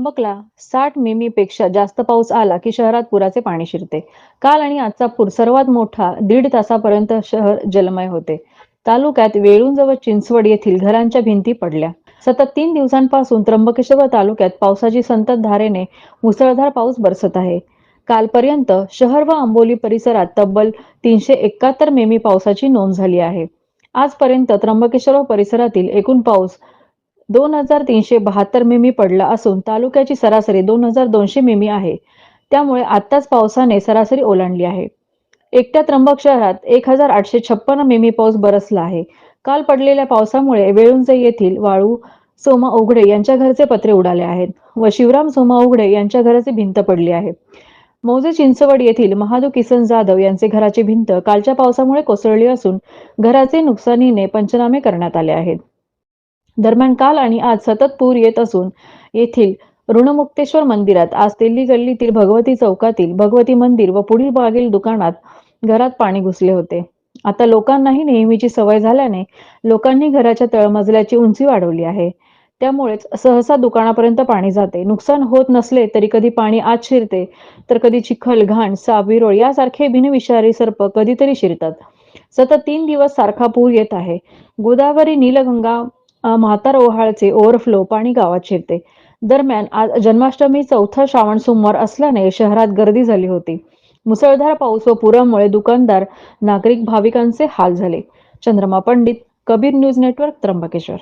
त्र्यंबकला साठ मिमीपेक्षा जास्त पाऊस आला की शहरात पुराचे पाणी शिरते. काल आणि आजचा पूर सर्वात मोठा दीड तासापर्यंत शहर जलमय होते. तालुक्यात वेळूंजवळ चिंचवड येथील घरांच्या भिंती पडल्या. सतत तीन दिवसांपासून त्र्यंबकेश्वर तालुक्यात पावसाची संततधारेने मुसळधार पाऊस बरसत आहे. कालपर्यंत शहर व आंबोली परिसरात तब्बल तीनशे एकाहत्तर मिमी पावसाची नोंद झाली आहे. आजपर्यंत त्र्यंबकेश्वर परिसरातील एकूण पाऊस दोन हजार तीनशे बहात्तर मिमी पडला असून तालुक्याची सरासरी दोन हजार दोनशे मिमी आहे. त्यामुळे आत्ताच पावसाने सरासरी ओलांडली आहे. एकट्या त्र्यंबक शहरात एक हजार आठशे छप्पन मिमी पाऊस बरसला आहे. काल पडलेल्या पावसामुळे वेळुंजे येथील वाळू सोमा उघडे यांच्या घरचे पत्रे उडाले आहेत व शिवराम सोमा उघडे यांच्या घराची भिंत पडली आहे. मौजे चिंचवड येथील महादू किसन जाधव यांचे घराची भिंत कालच्या पावसामुळे कोसळली असून घराचे नुकसानीने पंचनामे करण्यात आले आहेत. दरम्यान काल आणि आज सतत पूर येत असून येथील ऋणमुक्तेश्वर मंदिरात आज तेल्ली गल्लीतील भगवती चौकातील भगवती मंदिर व पुढील भागील दुकानात घरात पाणी घुसले होते. आता लोकांनाही नेहमीची सवय झाल्याने लोकांनी घराच्या तळमजल्याची उंची वाढवली आहे. त्यामुळेच सहसा दुकानापर्यंत पाणी जाते. नुकसान होत नसले तरी कधी पाणी आत शिरते तर कधी चिखल घाण साप विरोळ यासारखे बिनविषारी सर्प कधीतरी शिरतात. सतत तीन दिवस सारखा पूर येत आहे. गोदावरी नीलगंगा म्हातार ओहाळचे ओव्हरफ्लो पाणी गावात शिरते. दरम्यान आज जन्माष्टमी चौथा श्रावण सोमवार असल्याने शहरात गर्दी झाली होती. मुसळधार पाऊस व पुरामुळे दुकानदार नागरिक भाविकांचे हाल झाले. Chandrama Pandit Kabir news network Trimbakeshwar.